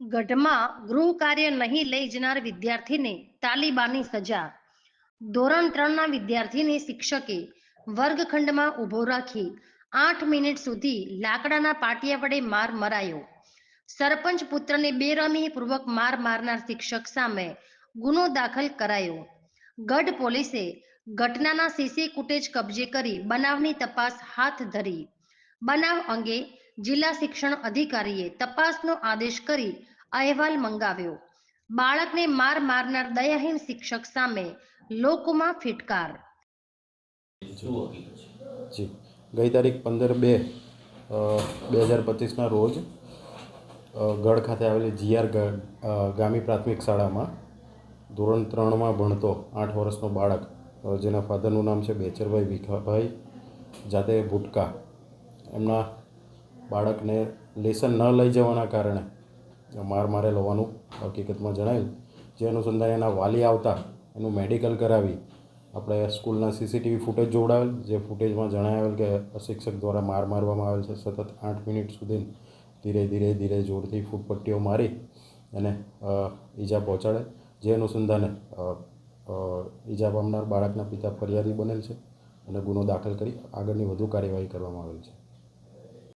ગઢમાં ગૃહ કાર્ય નહીં લઈ જનાર વિદ્યાર્થીને તાલિબાની સજા. ધોરણ ત્રણના વિદ્યાર્થીને શિક્ષકે વર્ગખંડમાં ઊભો રાખી આઠ મિનિટ સુધી લાકડાના પાટિયા વડે માર મરાયો. સરપંચ પુત્રને બેરમીપૂર્વક માર મારનાર શિક્ષક સામે ગુનો દાખલ કરાયો. ગઢ પોલીસે ઘટનાના સીસી ફૂટેજ કબજે કરી બનાવની તપાસ હાથ ધરી. બનાવ અંગે જિલ્લા શિક્ષણ અધિકારીએ તપાસનો આદેશ કરી અહેવાલ મંગાવ્યો. બાળકને માર મારનાર દયાહીન શિક્ષક સામે લોકોમાં ફિટકાર. જી. ગઈ તારીખ પંદર બે બે હજાર પચીસના રોજ ગઢ ખાતે આવેલી જીઆર ગામી પ્રાથમિક શાળામાં ધોરણ ત્રણમાં ભણતો આઠ વર્ષનો બાળક જેના ફાધરનું નામ છે બેચરભાઈ ભીખાભાઈ જાતે ભૂટકા. એમના બાળકને લેસન ન લઈ જવાના કારણે માર મારેલ હોવાનું હકીકતમાં જણાયું. જે અનુસંધાને એના વાલી આવતા એનું મેડિકલ કરાવી આપણે સ્કૂલના સીસીટીવી ફૂટેજ જોવડાવેલ જે ફૂટેજમાં જણાવેલ કે શિક્ષક દ્વારા માર મારવામાં આવેલ છે. સતત આઠ મિનિટ સુધી ધીરે ધીરે ધીરે જોરથી ફૂટપટ્ટીઓ મારી અને ઈજા પહોંચાડે. જે અનુસંધાને ઈજા પામનાર બાળકના પિતા ફરિયાદી બનેલ છે અને ગુનો દાખલ કરી આગળની વધુ કાર્યવાહી કરવામાં આવેલ છે.